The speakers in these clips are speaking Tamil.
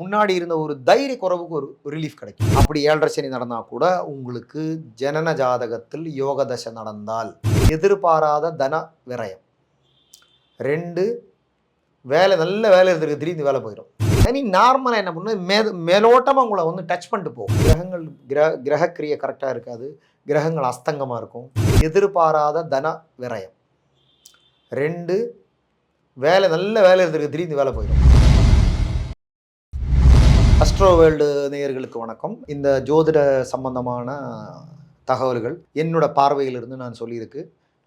முன்னாடி இருந்த ஒரு தைரிய குறைவுக்கு ஒரு ரிலீஃப் கிடைக்கும். அப்படி ஏழரை சனி நடந்தால் கூட உங்களுக்கு ஜனன ஜாதகத்தில் யோக தசை நடந்தால் எதிர்பாராத தன விரயம். ரெண்டு வேலை நல்ல வேலை இருந்திருக்கு திடீர்னு வேலை போயிடும் சனி நார்மலாக என்ன பண்ணும்? மே மேலோட்டமாக உங்களை வந்து டச் பண்ணிட்டு போகும். கிரகங்கள் கிரக கிரகக்கிரியை கரெக்டாக இருக்காது. கிரகங்கள் அஸ்தங்கமாக இருக்கும். எதிர்பாராத தன விரயம். ரெண்டு வேலை நல்ல வேலை இருந்திருக்கு திடீர்னு வேலை போயிடும் அஸ்ட்ரோ வேர்ல்டு நேயர்களுக்கு வணக்கம். இந்த ஜோதிட சம்பந்தமான தகவல்கள் என்னோட பார்வையிலிருந்து நான் சொல்லியிருக்கு.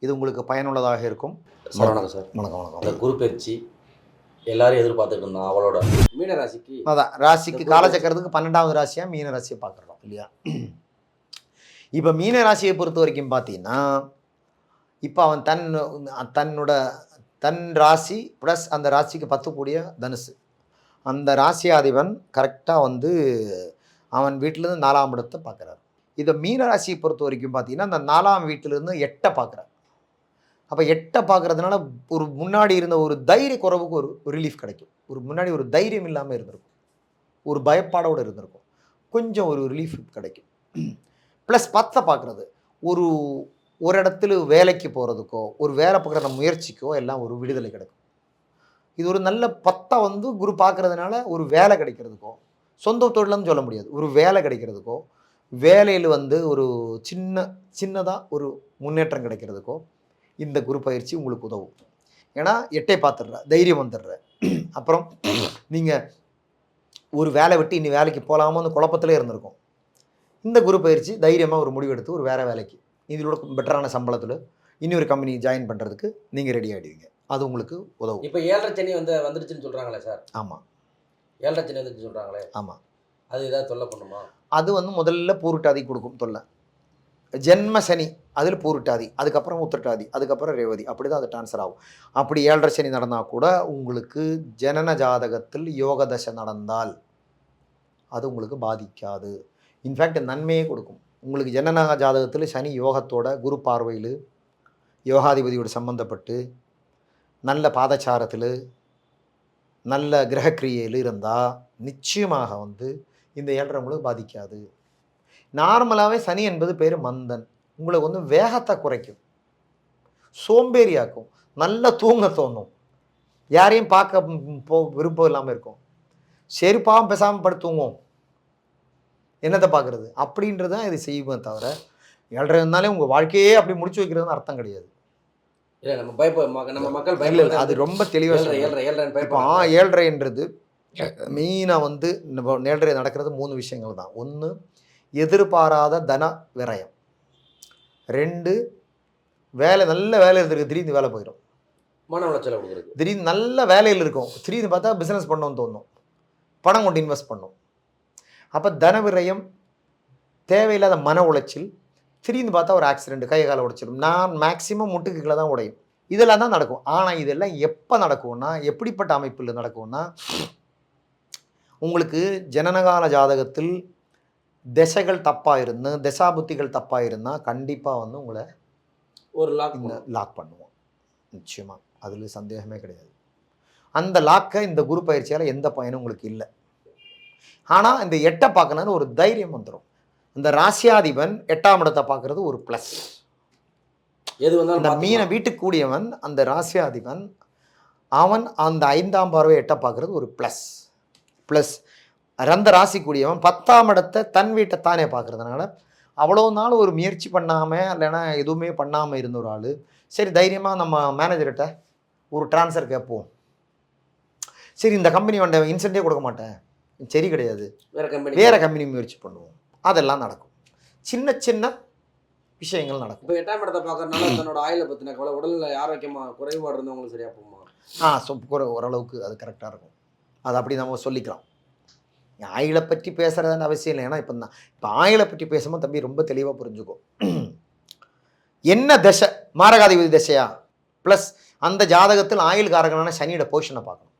இது உங்களுக்கு பயனுள்ளதாக இருக்கும். சார். வணக்கம் சார் வணக்கம். அந்த வணக்கம் குரு பயிற்சி எல்லாரும் எதிர்பார்த்துட்டு இருந்தோம் அவளோட. மீன ராசிக்கு அதான் ராசிக்கு காலச்சக்கரத்துக்கு பன்னெண்டாவது ராசியாக மீன ராசியை பார்க்குறோம் இல்லையா? இப்போ மீன ராசியை பொறுத்த வரைக்கும் பார்த்தீங்கன்னா இப்போ அவன் தன் தன்னோட தன் ராசி ப்ளஸ் அந்த ராசிக்கு பத்து கூடிய தனுசு. அந்த ராசியாதிபன் கரெக்டாக வந்து அவன் வீட்டிலேருந்து நாலாம் இடத்தை பார்க்குறாரு. இதை மீன ராசியை பொறுத்த வரைக்கும் பார்த்தீங்கன்னா அந்த நாலாம் வீட்டிலேருந்து எட்டை பார்க்குறாரு. அப்போ எட்டை பார்க்குறதுனால ஒரு முன்னாடி இருந்த ஒரு தைரிய குறைவுக்கு ஒரு ரிலீஃப் கிடைக்கும். ஒரு முன்னாடி ஒரு தைரியம் இல்லாமல் இருந்திருக்கும். ஒரு பயப்பாடோடு இருந்திருக்கும். கொஞ்சம் ஒரு ரிலீஃப் கிடைக்கும். ப்ளஸ் பத்தை பார்க்குறது. ஒரு ஒரு இடத்துல வேலைக்கு போகிறதுக்கோ ஒரு வேலை பார்க்குற முயற்சிக்கோ எல்லாம் ஒரு விடுதலை கிடைக்கும். இது ஒரு நல்ல பத்தை வந்து குரு பார்க்குறதுனால ஒரு வேலை கிடைக்கிறதுக்கோ சொந்த தொழிலன்னு சொல்ல முடியாது. ஒரு வேலை கிடைக்கிறதுக்கோ வேலையில் வந்து ஒரு சின்ன சின்னதாக ஒரு முன்னேற்றம் கிடைக்கிறதுக்கோ இந்த குரு பயிற்சி உங்களுக்கு உதவும். ஏன்னா எட்டை பார்த்துடுற தைரியம் வந்துடுற. அப்புறம் நீங்கள் ஒரு வேலை விட்டு இனி வேலைக்கு போகலாமோன்னு குழப்பத்திலே இருந்திருக்கும். இந்த குரு பயிற்சி தைரியமாக ஒரு முடிவெடுத்து ஒரு வேறு வேலைக்கு. இதிலோட பெட்டரான சம்பளத்தில் இனி ஒரு கம்பெனி ஜாயின் பண்ணுறதுக்கு நீங்கள் ரெடி ஆகிடுவீங்க அது உங்களுக்கு உதவும். இப்போ ஏழரை சனி வந்து வந்துடுச்சுன்னு சொல்றாங்களே சார். ஆமாம் ஏழரை சனி வந்துச்சு சொல்றாங்களே. ஆமாம் அது ஏதாவது தொல்லை பண்ணுமா? அது வந்து முதல்ல பூருட்டாதி கொடுக்கும் தொல்லை. ஜென்ம சனி அதில் பூருட்டாதி அதுக்கப்புறம் உத்திரட்டாதி அதுக்கப்புறம் ரேவதி. அப்படி தான் அது ட்ரான்ஸ்ஃபர் ஆகும். அப்படி ஏழரை சனி நடந்தால் கூட உங்களுக்கு ஜனன ஜாதகத்தில் யோக தசை நடந்தால் அது உங்களுக்கு பாதிக்காது. இன்ஃபேக்ட் நன்மையே கொடுக்கும். உங்களுக்கு ஜனன ஜாதகத்தில் சனி யோகத்தோட குரு பார்வையில் யோகாதிபதியோடு சம்மந்தப்பட்டு நல்ல பாதச்சாரத்தில் நல்ல கிரகக்கிரியையில் இருந்தால் நிச்சயமாக வந்து இந்த ஏழரைங்களுக்கு பாதிக்காது. நார்மலாகவே சனி என்பது பேர் மந்தன். உங்களுக்கு வந்து வேகத்தை குறைக்கும். சோம்பேறியாக்கும். நல்லா தூங்க தோணும். யாரையும் பார்க்க போ விருப்பம் இல்லாமல் இருக்கும். சரி பாவம் பேசாமல் படுத்து தூங்குவோம். என்னத்தை பார்க்குறது அப்படின்றது தான் இது செய்வேன் தவிர ஏழரை இருந்தாலே உங்கள் வாழ்க்கையே அப்படி முடிச்சு வைக்கிறதுன்னு அர்த்தம் கிடையாது. இல்ல நம்ம பயப்ப நம்ம மக்கள் பயப்பட அது ரொம்ப தெளிவாக ஏழரை ஏழரை ஏழரை இப்போ ஆ ஏழ்ரைன்றது மெயினாக வந்து நம்ம ஏழ்ரை நடக்கிறது மூணு விஷயங்கள் தான். ஒன்று எதிர்பாராத தன விரயம். ரெண்டு வேலை நல்ல வேலை இருந்திருக்கு திடீர்னு வேலை போயிடும். மன உளைச்சலை கொடுக்குறது திடீர்னு நல்ல வேலையில் இருக்கும். திடீர்னு பார்த்தா பிஸ்னஸ் பண்ணணும்னு தோணும். பணம் கொண்டு இன்வெஸ்ட் பண்ணும். அப்போ தன விரயம் தேவையில்லாத மன உளைச்சல் திடீர்னு பார்த்தா ஒரு ஆக்சிடென்ட் கை காலை உடைச்சிடும் நான் மேக்ஸிமம் முட்டுக்கு கீழே தான் உடையும். இதெல்லாம் தான் நடக்கும். ஆனால் இதெல்லாம் எப்போ நடக்கும்னா எப்படிப்பட்ட அமைப்பில் நடக்கும்னா உங்களுக்கு ஜனனகால ஜாதகத்தில் திசைகள் தப்பாக இருந்து திசாபுத்திகள் தப்பாக இருந்தால் கண்டிப்பாக வந்து உங்களை ஒரு லாக் லாக் பண்ணுவோம். நிச்சயமாக அதில் சந்தேகமே கிடையாது. அந்த லாக்கை இந்த குரு பயிற்சியால் எந்த பயனும் உங்களுக்கு இல்லை. ஆனால் இந்த எட்டை பார்க்கணும்னு ஒரு தைரியம் வந்துடும் இந்த ராசியாதிபன் எட்டாம் இடத்தை பார்க்கறது ஒரு ப்ளஸ் எது வந்தாலும் இந்த மீனை. வீட்டுக்கு கூடியவன் அந்த ராசியாதிபன் அவன் அந்த ஐந்தாம் பார்வை எட்டை பார்க்கறது ஒரு ப்ளஸ் ப்ளஸ் அந்த ராசி கூடியவன் பத்தாம் இடத்தை தன் வீட்டை தானே பார்க்கறதுனால அவ்வளோ நாள் ஒரு முயற்சி பண்ணாமல் இல்லைன்னா எதுவுமே பண்ணாமல் இருந்த ஒரு ஆள். சரி தைரியமாக நம்ம மேனேஜர்கிட்ட ஒரு ட்ரான்ஸ்ஃபர் கேட்போம். சரி இந்த கம்பெனி வந்த இன்சென்டே கொடுக்க மாட்டேன். சரி கிடையாது. வேற கம்பெனி வேறு கம்பெனி முயற்சி பண்ணுவோம். அதெல்லாம் நடக்கும். சின்ன சின்ன விஷயங்கள் நடக்கும். இப்போ எட்டாம் இடத்தை பார்க்கறதுனால தன்னோட ஆயில பத்தின கவலை உடல்ல ஆரோக்கியமா குறைபாடு இருந்தவங்களுக்கு சரியா போகுமா? ஆ சொ ஒரு ஓரளவுக்கு அது கரெக்டாக இருக்கும். அது அப்படி நம்ம சொல்லிக்கலாம். ஆயிலை பற்றி பேசுகிறதுன்னு அவசியம் இல்லை. ஏன்னா இப்போ நான் இப்போ ஆயிலை பற்றி பேசும்போது தம்பி ரொம்ப தெளிவாக புரிஞ்சுக்கோ. என்ன தசை? மாரகாதிபதி தசையா? ப்ளஸ் அந்த ஜாதகத்தில் ஆயுள் காரகனான சனியோட பொசிஷனை பார்க்கணும்.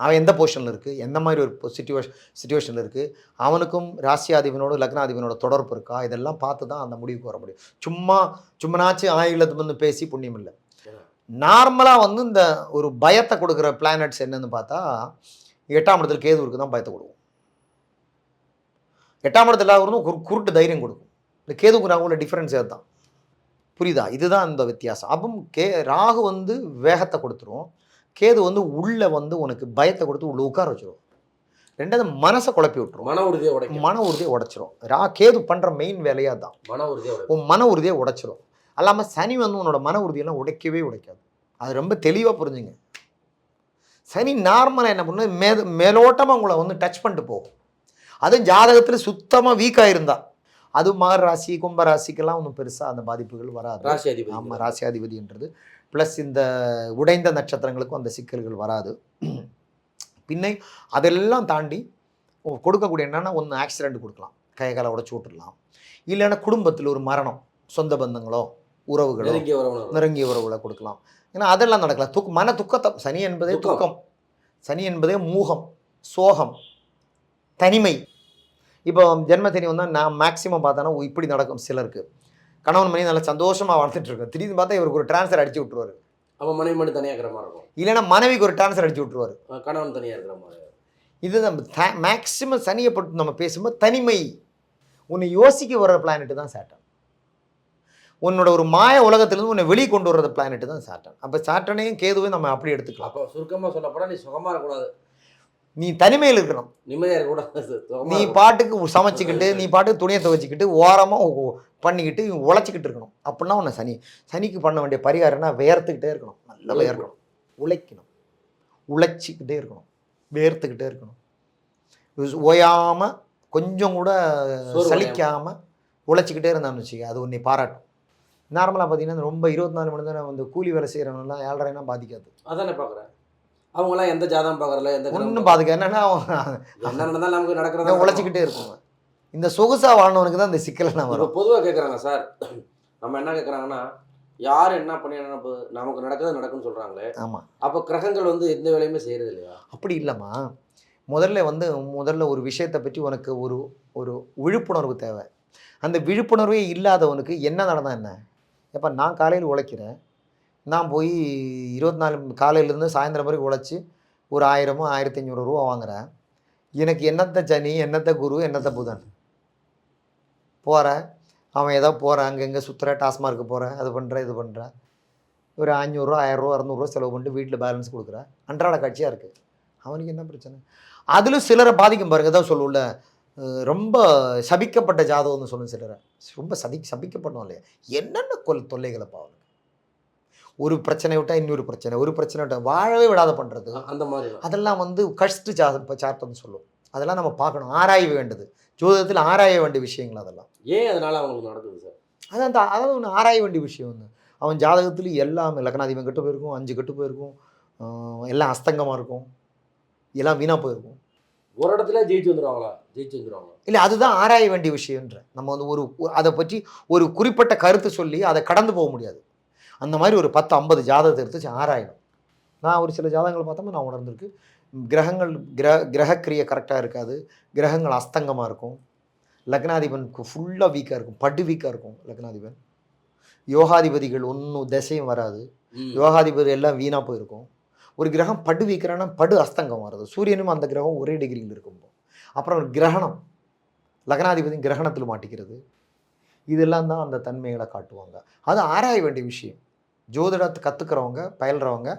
அவன் எந்த பொசிஷனில் இருக்குது எந்த மாதிரி ஒரு சிச்சுவேஷன் சுச்சுவேஷனில் இருக்குது அவனுக்கும் ராசியாதிபனோட லக்னாதிபனோட தொடர்பு இருக்கா? இதெல்லாம் பார்த்து தான் அந்த முடிவுக்கு வர முடியும். சும்மா சும்மனாச்சு ஆயுளத்து வந்து பேசி புண்ணியம் இல்லை. நார்மலாக வந்து இந்த ஒரு பயத்தை கொடுக்குற பிளானட்ஸ் என்னன்னு பார்த்தா எட்டாம் இடத்துல கேது இருக்கு தான் பயத்தை கொடுக்கும். எட்டாம் இடத்துல ராகு குரு குருட்டு தைரியம் கொடுக்கும். இந்த கேதுக்கு ராகுல டிஃப்ரென்ஸ் அதுதான். புரியுதா? இதுதான் இந்த வித்தியாசம். அப்போ கே ராகு வந்து வேகத்தை கொடுத்துரும். கேது வந்து உள்ள வந்து உனக்கு பயத்தை கொடுத்து உள்ள உட்கார வச்சிரும். ரெண்டாவது மனசை குழப்பி விட்டுரும். மன உறுதியை உடைக்கும். மன உறுதியை உடைச்சிரும். ரா கேது பண்ற மெயின் வேலையா தான் மன உறுதியை உன் மன உறுதியை உடைச்சிரும். அல்லாமல் சனி வந்து உன்னோட மன உறுதியெல்லாம் உடைக்கவே உடைக்காது. அது ரொம்ப தெளிவாக புரிஞ்சுங்க. சனி நார்மலாக என்ன பண்ணு மே மேலோட்டமாக உங்களை வந்து டச் பண்ணிட்டு போகும். அதுவும் ஜாதகத்தில் சுத்தமாக வீக்காக இருந்தா அது மகர ராசி கும்ப ராசிக்கெல்லாம் ஒன்றும் பெருசாக அந்த பாதிப்புகள் வராது. ராசி அதிபதி ஆமாம் ராசியாதிபதின்றது ப்ளஸ் இந்த உடைந்த நட்சத்திரங்களுக்கும் அந்த சிக்கல்கள் வராது. பின்னை அதெல்லாம் தாண்டி கொடுக்கக்கூடிய என்னன்னா ஒன்று ஆக்சிடென்ட் கொடுக்கலாம். கை காலை உடச்சி விட்டுடலாம். இல்லைன்னா குடும்பத்தில் ஒரு மரணம் சொந்த பந்தங்களோ உறவுகளோ நெருங்கிய உறவினர் நெருங்கிய உறவுகளை கொடுக்கலாம். ஏன்னா அதெல்லாம் நடக்கலாம் துக் மன துக்கத்தை சனி என்பதே துக்கம். சனி என்பதே மூகம் சோகம் தனிமை. இப்போ ஜென்ம வந்தால் நான் மேக்ஸிமம் பார்த்தோன்னா இப்படி நடக்கும் சிலருக்கு. கணவன் மணி நல்லா சந்தோஷமாக வாழ்ந்துட்டு இருக்கோம் திடீர்னு பார்த்தா இவருக்கு ஒரு ட்ரான்ஸ்ஃபர் அடிச்சு விட்ருவாரு அப்ப மனைவி மட்டும் தனியா இருக்கிற மாதிரி இருக்கும். இல்லைன்னா மனைவிக்கு ஒரு ட்ரான்ஸ்ஃபர் அடிச்சு விட்ருவாரு அஹ் கணவன் தனியா இருக்கிற மாதிரி. இது நம்ம மேக்ஸிமம் சனியை பற்றி நம்ம பேசும்போது தனிமை. உன்னை யோசிக்க வர்ற பிளானெட்டு தான் சேட்டன். உன்னோட ஒரு மாய உலகத்திலிருந்து உன்னை வெளியே கொண்டு வர்ற பிளானெட்டு தான் சேட்டன். அப்போ சாட்டனையும் கேதுவையும் நம்ம அப்படி எடுத்துக்கலாம். அப்போ சுருக்கமா சொல்ல போனா நீ சுகமா இருக்கக்கூடாது நீ தனிமையில் இருக்கணும். இருக்கக்கூடாது நீ. பாட்டுக்கு சமைச்சிக்கிட்டு நீ பாட்டுக்கு துணியை துவைச்சிக்கிட்டு ஓரமாக பண்ணிக்கிட்டு உழைச்சிக்கிட்டு இருக்கணும். அப்படின்னா உன்னை சனி சனிக்கு பண்ண வேண்டிய பரிகாரம்னா வேர்த்துக்கிட்டே இருக்கணும். நல்லா வேர்க்கணும். உழைக்கணும். உழைச்சிக்கிட்டே இருக்கணும். வேர்த்துக்கிட்டே இருக்கணும். உஸ்- ஓயாம கொஞ்சம் கூட சோர்வு சலிக்காம உழைச்சிக்கிட்டே இருந்தான்னு வச்சுக்க அது உன்னை பாராட்டும். நார்மலாக பார்த்தீங்கன்னா ரொம்ப இருபத்தி நாலு மணி நேரம் வந்து கூலி வேலை செய்கிறவங்கலாம் ஏழரைனா பாதிக்காது. அதானே பாக்குறேன் அவங்க எல்லாம் எந்த ஜாதகம் பாக்குறல எந்த ஒன்றும் பாதிக்காது என்னன்னா என்ன நடந்தாலும் நமக்கு நடக்கிறதா உழைச்சிக்கிட்டே இருக்குங்க இந்த சொகுசா வாழ்னவனுக்கு தான் இந்த சிக்கல்லாம் இப்போ வரும். பொதுவா கேக்குறாங்க சார். நம்ம என்ன கேக்குறாங்கன்னா யார் என்ன பண்ணி நமக்கு நடக்கிறது நடக்கும்னு சொல்றாங்களே. ஆமாம் அப்போ கிரகங்கள் வந்து எந்த வேலையுமே செய்யறது இல்லையா? அப்படி இல்லைம்மா. முதல்ல வந்து முதல்ல ஒரு விஷயத்தை பற்றி உனக்கு ஒரு ஒரு விழிப்புணர்வு தேவை. அந்த விழிப்புணர்வே இல்லாதவனுக்கு என்ன நடந்தா என்ன? எப்போ நான் காலையில் உழைக்கிறேன். நான் போய் இருபத்தி நாலு காலையிலேருந்து சாயந்தரம் வரைக்கும் உழைச்சி ஒரு ஆயிரமோ ஆயிரத்தி ஐநூறு ரூபா வாங்குறேன். எனக்கு என்னத்த சனி என்னத்த குரு என்னத்த புதன்? போகிறேன் அவன் ஏதோ போகிறான் அங்கே இங்கே சுற்றுற டாஸ்மார்க்கு போகிறேன் அது பண்ணுறேன் இது பண்ணுறேன் ஒரு அஞ்சூறுரூவா ஆயிரரூவா அறநூறுவா செலவு பண்ணிட்டு வீட்டில் பேலன்ஸ் கொடுக்குறேன் அன்றாட காட்சியாக இருக்குது அவனுக்கு என்ன பிரச்சனை? அதிலும் சிலரை பாதிக்கும் பாருங்க. தான் சொல்லுள்ள ரொம்ப சபிக்கப்பட்ட ஜாதகம்னு சொல்லும் சிலரை. ரொம்ப சதி சபிக்கப்படணும் இல்லையா? என்னென்ன கொல் தொல்லைகளை பாவனுக்கு ஒரு பிரச்சனை விட்டால் இன்னொரு பிரச்சனை ஒரு பிரச்சனை விட்டால் வாழவே விடாத பண்ணுறது அந்த மாதிரி. அதெல்லாம் வந்து கஷ்ட சா சார்ட்டம்னு சொல்லும் அதெல்லாம் நம்ம பார்க்கணும். ஆராய வேண்டது. ஜோதிடத்தில் ஆராய வேண்டிய விஷயங்கள் அதெல்லாம். ஏன் அதனால அவங்களுக்கு நடக்குது சார்? அதான் அந்த அதாவது ஒன்று ஆராய வேண்டிய விஷயம் வந்து அவன் ஜாதகத்தில் எல்லாமே லக்னாதிபன் கெட்டு போயிருக்கும் அஞ்சு கெட்டு போயிருக்கும் எல்லாம் அஸ்தங்கமாக இருக்கும் எல்லாம் வீணாக போயிருக்கும். ஒரு இடத்துல ஜெயிச்சு வந்துருவாங்களா? ஜெயிச்சு வந்துருவாங்களா? இல்லை அதுதான் ஆராய வேண்டிய விஷயம்ன்ற. நம்ம வந்து ஒரு ஒரு- அதை பற்றி ஒரு குறிப்பிட்ட கருத்து சொல்லி அதை கடந்து போக முடியாது. அந்த மாதிரி ஒரு பத்து ஐம்பது ஜாதகத்தை எடுத்து ஆராயணும். நான் ஒரு சில ஜாதகங்களை பார்த்தோம்னா நான் உணர்ந்திருக்கு. கிரகங்கள் கிரக கிரகக்கிரியை கரெக்டாக இருக்காது. கிரகங்கள் அஸ்தங்கமாக இருக்கும். லக்னாதிபனுக்கு ஃபுல்லாக வீக்காக இருக்கும். படு வீக்காக இருக்கும் லக்னாதிபன். யோகாதிபதிகள் ஒன்றும் திசையும் வராது. யோகாதிபதி எல்லாம் வீணாக போயிருக்கும். ஒரு கிரகம் படு வீக்கிறான்னா படு அஸ்தங்கம் வருது. சூரியனும் அந்த கிரகம் ஒரே டிகிரியில் இருக்கும். அப்புறம் ஒரு கிரகணம். லக்னாதிபதி கிரகணத்தில் மாட்டிக்கிறது. இதெல்லாம் தான் அந்த தன்மைகளை காட்டுவாங்க. அது ஆராய வேண்டிய விஷயம். ஜோதிடத்தை கற்றுக்கிறவங்க பயில்றவங்க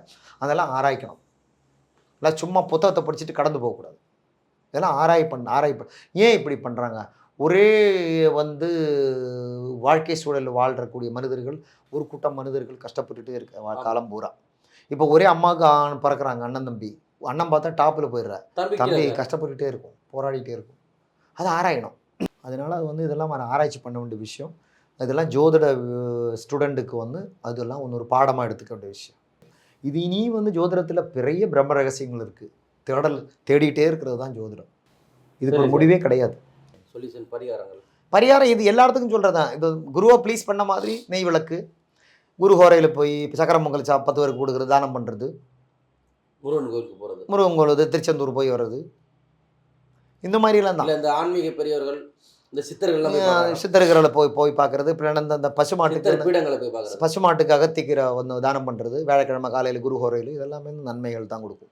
அதெல்லாம் ஆராய்க்கணும். இல்லை சும்மா புத்தகத்தை படிச்சுட்டு கடந்து போகக்கூடாது. இதெல்லாம் ஆராய் பண் ஆராய் ஏன் இப்படி பண்ணுறாங்க ஒரே வந்து வாழ்க்கை சூழலில் வாழ்றக்கூடிய மனிதர்கள் ஒரு கூட்டம் மனிதர்கள் கஷ்டப்பட்டுட்டே இருக்க காலம் பூரா. இப்போ ஒரே அம்மாவுக்கு பிறக்கிறாங்க அண்ணன் தம்பி. அண்ணன் பார்த்தா டாப்பில் போயிடுற தம்பி. கஷ்டப்பட்டுட்டே இருக்கும் போராடிட்டே இருக்கும். அது ஆராயணும். அதனால அது வந்து இதெல்லாம் ஆராய்ச்சி பண்ண வேண்டிய விஷயம். இதெல்லாம் ஜோதிட ஸ்டூடெண்ட்டுக்கு வந்து அதெல்லாம் ஒன்று ஒரு பாடமாக எடுத்துக்க வேண்டிய விஷயம். இது இனி வந்து ஜோதிடத்தில் பெரிய பிரம்ம ரகசியங்கள் இருக்குது தேடல் தேடிட்டே இருக்கிறது தான் ஜோதிடம். இதுக்கு ஒரு முடிவே கிடையாது. சொல்யூஷன் பரிகாரங்கள். பரிகாரம் இது எல்லாத்துக்கும் சொல்கிறது தான். இது குருவை ப்ளீஸ் பண்ண மாதிரி நெய் விளக்கு குரு ஹோரையில் போய் சக்கரம் பொங்கல் சா பத்து பேருக்கு கொடுக்குறது தானம் பண்ணுறது முருகன் கோயிலுக்கு போறது. முருகன் கோவில் திருச்செந்தூர் போய் வர்றது. இந்த மாதிரிலாம் தான். இந்த ஆன்மீக பெரியவர்கள் இந்த சித்தர்கள். சித்தர்களை போய் போய் பார்க்கறது பின்ன அந்த அந்த பசுமாட்டுக்கு பீடங்களை போய் பாக்குறது பசுமாட்டுக்கு அகத்திக்கிற வந்து தானம் பண்ணுறது வியாழக்கிழமை காலையில் குரு ஹோரையில் இதெல்லாமே நன்மைகள் தான் கொடுக்கும்.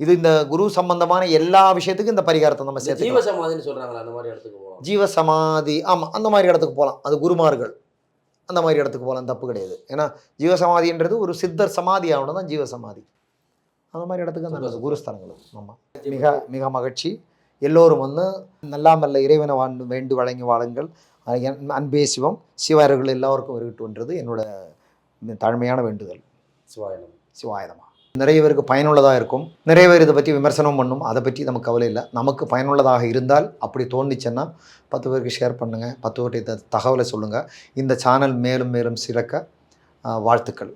இது இந்த குரு சம்பந்தமான எல்லா விஷயத்துக்கும் இந்த பரிகாரத்தை நம்ம சேர்த்து ஜீவ சமாதின்னு சொல்றாங்களா அந்த மாதிரி இடத்துக்கு போகலாம் ஜீவ சமாதி ஆமாம் அந்த மாதிரி இடத்துக்கு போகலாம் அது குருமார்கள். அந்த மாதிரி இடத்துக்கு போகலாம் தப்பு கிடையாது. ஏன்னா ஜீவசமாதின்றது ஒரு சித்தர் சமாதி ஆகணும் தான் ஜீவசமாதி. அந்த மாதிரி இடத்துக்கு நல்லது குருஸ்தலங்கள் ஆமாம் மிக மிக மகிழ்ச்சி. எல்லோரும் வந்து நல்லாமல்ல இறைவனை வாழ்ந்து வேண்டு வழங்கி வாழுங்கள். அன்பே சிவம். சிவாயர்கள் எல்லோருக்கும் இருக்கட்டும்ன்றது என்னோட தாழ்மையான வேண்டுதல். சிவாயனம் சிவாயுதமா நிறைய பேருக்கு பயனுள்ளதாக இருக்கும். நிறைய பேர் இதை பற்றி விமர்சனம் பண்ணும். அதை பற்றி நமக்கு கவலை இல்லை. நமக்கு பயனுள்ளதாக இருந்தால் அப்படி தோணுச்சுன்னா பத்து பேருக்கு ஷேர் பண்ணுங்கள் பத்து பேர்கிட்ட தகவலை சொல்லுங்கள் இந்த சேனல் மேலும் மேலும் சிறக்க வாழ்த்துக்கள்.